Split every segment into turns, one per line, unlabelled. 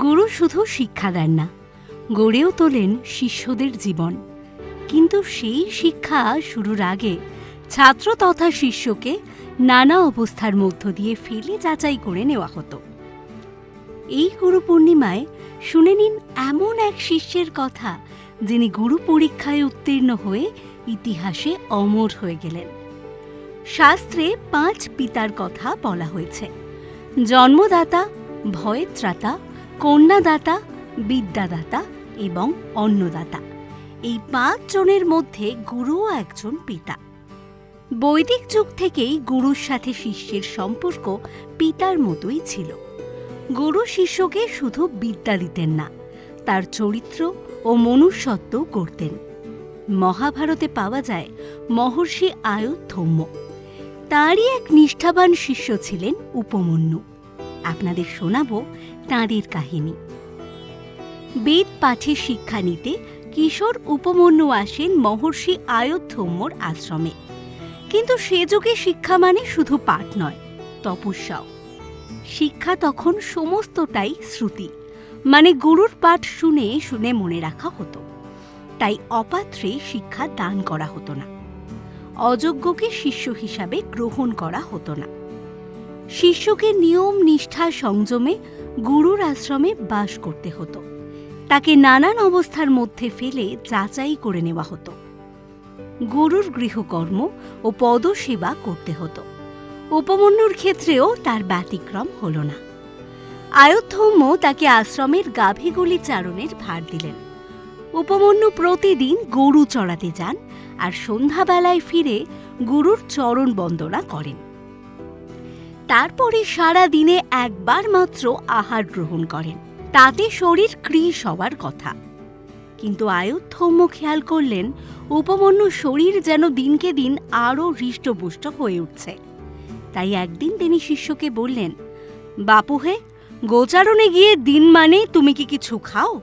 গুরু শুধু শিক্ষা দেন না, গড়েও তোলেন শিষ্যদের জীবন। কিন্তু সেই শিক্ষা শুরুর আগে ছাত্র তথা শিষ্যকে নানা অবস্থার মধ্য দিয়ে ফেলে যাচাই করে নেওয়া হতো। এই গুরু পূর্ণিমায় শুনে নিন এমন এক শিষ্যের কথা, যিনি গুরু পরীক্ষায় উত্তীর্ণ হয়ে ইতিহাসে অমর হয়ে গেলেন। শাস্ত্রে পাঁচ পিতার কথা বলা হয়েছে, জন্মদাতা, ভয়ত্রাতা কন্যাদাতা, বিদ্যাদাতা এবং অন্নদাতা। এই পাঁচ জনের মধ্যে গুরুও একজন পিতা। বৈদিক যুগ থেকেই গুরুর সাথে শিষ্যের সম্পর্ক পিতার মতোই ছিল। গুরু শিষ্যকে শুধু বিদ্যা দিতেন না, তার চরিত্র ও মনুষ্যত্ব করতেন। মহাভারতে পাওয়া যায় মহর্ষি আয়ুধম্য তারই এক নিষ্ঠাবান শিষ্য ছিলেন উপমন্যু। আপনাদের শোনাব তাঁদের কাহিনী। বেদ পাঠে শিক্ষা নিতে কিশোর উপমন্যু আসেন মহর্ষি আয়োধ্যম্যর আশ্রমে। কিন্তু সে যুগে শিক্ষা মানে শুধু পাঠ নয়, তপস্যাও। শিক্ষা তখন সমস্তটাই শ্রুতি মানে গুরুর পাঠ শুনে শুনে মনে রাখা হতো। তাই অপাত্রে শিক্ষা দান করা হতো না। অযোগ্যকে শিষ্য হিসাবে গ্রহণ করা হতো না। শিষ্যকে নিয়ম নিষ্ঠা সংযমে গুরুর আশ্রমে বাস করতে হতো। তাকে নানান অবস্থার মধ্যে ফেলে যাচাই করে নেওয়া হতো। গুরুর গৃহকর্ম ও পদসেবা করতে হতো। উপমন্যুর ক্ষেত্রেও তার ব্যতিক্রম হল না। আয়োধ্যম্য তাকে আশ্রমের গাভীগুলি চারণের ভার দিলেন। উপমন্যু প্রতিদিন গরু চড়াতে যান আর সন্ধ্যাবেলায় ফিরে গুরুর চরণ বন্দনা করেন। তারপরে সারা দিনে একবার মাত্র আহার গ্রহণ করেন। তাতে শরীর কৃষ হওয়ার কথা। কিন্তু আয়ুধম্য খেয়াল করলেন, উপমন্যু শরীর যেন দিনকে দিন আরও হৃষ্টপুষ্ট হয়ে উঠছে। তাই একদিন তিনি শিষ্যকে বললেন, বাপু হে, গোচারণে গিয়ে দিন মানে তুমি কি কিছু খাও?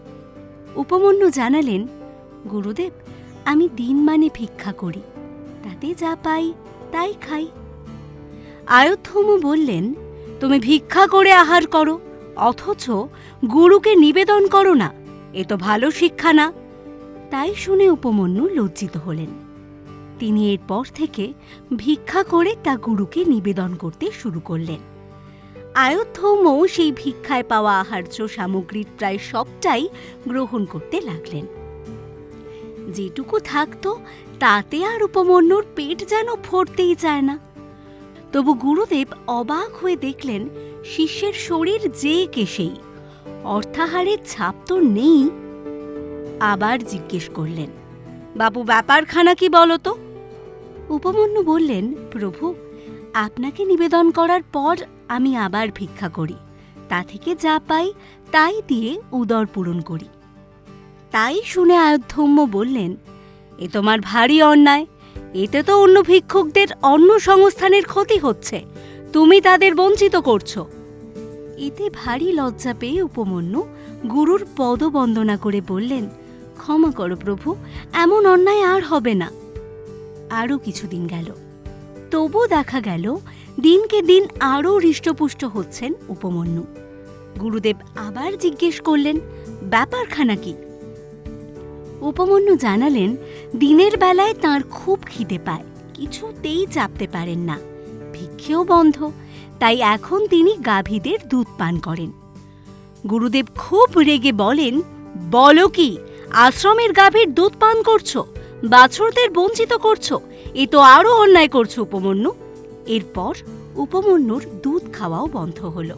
উপমন্যু জানালেন, গুরুদেব, আমি দিন মানে ভিক্ষা করি। তাতে যা পাই, তাই খাই। আয়োধ্যম বললেন, তুমি ভিক্ষা করে আহার করো, অথচ গুরুকে নিবেদন করো না, এ তো ভালো শিক্ষা না। তাই শুনে উপমন্যু লজ্জিত হলেন। তিনি এরপর থেকে ভিক্ষা করে তা গুরুকে নিবেদন করতে শুরু করলেন। আয়োধ্যম সেই ভিক্ষায় পাওয়া আহার্য সামগ্রীর প্রায় সবটাই গ্রহণ করতে লাগলেন। যেটুকু থাকতো, তাতে আর উপমন্যুর পেট যেন ভরতেই চায় না। তবু গুরুদেব অবাক হয়ে দেখলেন শিষ্যের শরীর যে কেসেই অর্থাহারের ছাপ তো নেই। আবার জিজ্ঞেস করলেন, বাবু, ব্যাপারখানা কি বলো তো? উপমন্যু বললেন, প্রভু, আপনাকে নিবেদন করার পর আমি আবার ভিক্ষা করি। তা থেকে যা পাই তাই দিয়ে উদর পূরণ করি। তাই শুনে আয়োধ্যম্য বললেন, এ তোমার ভারী অন্যায়। এতে তো অন্য ভিক্ষুকদের অন্য সংস্থানের ক্ষতি হচ্ছে। তুমি তাদের বঞ্চিত করছ। এতে ভারী লজ্জা পেয়ে উপমন্যু গুরুর পদবন্দনা করে বললেন, ক্ষমা করো প্রভু, এমন অন্যায় আর হবে না। আরও কিছুদিন গেল। তবু দেখা গেল, দিনকে দিন আরও হৃষ্টপুষ্ট হচ্ছেন উপমন্যু। গুরুদেব আবার জিজ্ঞেস করলেন, ব্যাপারখানা কি? উপমন্যু জানালেন, দিনের বেলায় তার খুব খিদে পায়, কিছুতেই চাপতে পারেন না। ভিক্ষেও বন্ধ, তাই এখন তিনি গাভীদের দুধ পান করেন। গুরুদেব খুব রেগে বলেন, বলো কি, আশ্রমের গাভীর দুধ পান করছ, বাছরদের বঞ্চিত করছ, এ তো আরও অন্যায় করছ উপমন্যু। এরপর উপমন্যুর দুধ খাওয়াও বন্ধ হলো।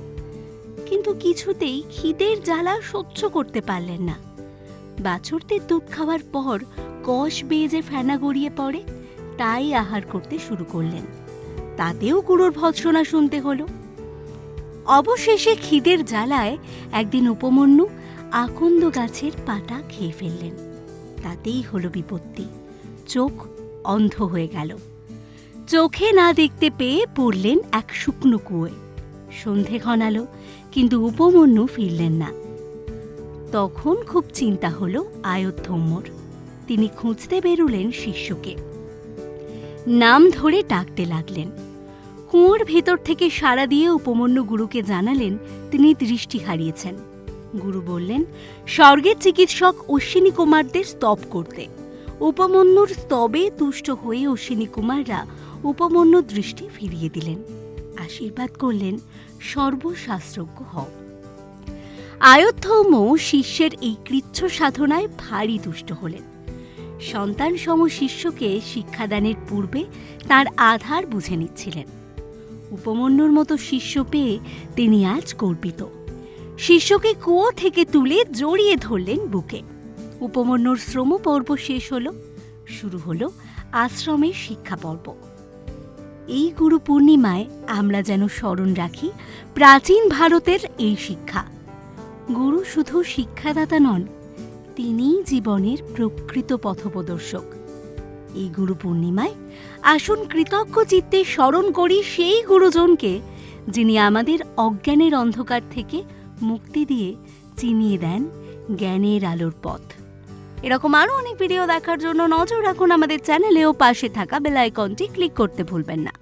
কিন্তু কিছুতেই খিদের জ্বালা সহ্য করতে পারলেন না। বাছরদের দুধ খাওয়ার পর কষ যে ফেনা গড়িয়ে পড়ে, তাই আহার করতে শুরু করলেন। তাতেও গুরুর ভৎসনা শুনতে হলো। অবশেষে খিদের জ্বালায় একদিন উপমন্যু আকন্দ গাছের পাতা খেয়ে ফেললেন। তাতেই হলো বিপত্তি। চোখ অন্ধ হয়ে গেল। চোখে না দেখতে পেয়ে পড়লেন এক শুকনো কুয়োয়। সন্ধে ঘনালো, কিন্তু উপমন্যু ফিরলেন না। তখন খুব চিন্তা হলো আয়োধ্যম্যর তিনি খুঁজতে বেরুলেন শিষ্যকে। নাম ধরে ডাকতে লাগলেন। কুঁয়োর ভেতর থেকে সাড়া দিয়ে উপমন্য গুরুকে জানালেন, তিনি দৃষ্টি হারিয়েছেন। গুরু বললেন, স্বর্গের চিকিৎসক অশ্বিনী কুমারদের স্তব করতে। উপমন্যুর স্তবে তুষ্ট হয়ে অশ্বিনী কুমাররা উপমন্যু দৃষ্টি ফিরিয়ে দিলেন। আশীর্বাদ করলেন, সর্বশাস্ত্রজ্ঞ হও। আয়োধ্যম শিষ্যের এই কৃচ্ছ সাধনায় ভারী তুষ্ট হলেন। সন্তান সম শিষ্যকে শিক্ষাদানের পূর্বে তার আধার বুঝে নিচ্ছিলেন। উপমন্যুর মতো শিষ্য পেয়ে তিনি আজ গর্বিত। শিষ্যকে কুয়ো থেকে তুলে জড়িয়ে ধরলেন বুকে। উপমন্যুর শ্রম পর্ব শেষ হলো, শুরু হলো আশ্রমের শিক্ষা পর্ব এই গুরু পূর্ণিমায় আমরা যেন স্মরণ রাখি প্রাচীন ভারতের এই শিক্ষা। গুরু শুধু শিক্ষাদাতা নন, তিনিই জীবনের প্রকৃত পথপ্রদর্শক। এই গুরু পূর্ণিমায় আসুন কৃতজ্ঞ চিত্তে স্মরণ করি সেই গুরুজনকে, যিনি আমাদের অজ্ঞানের অন্ধকার থেকে মুক্তি দিয়ে চিনিয়ে দেন জ্ঞানের আলোর পথ। এরকম আরও অনেক ভিডিও দেখার জন্য নজর রাখুন আমাদের চ্যানেলে ও পাশে থাকা বেল আইকনটি ক্লিক করতে ভুলবেন না।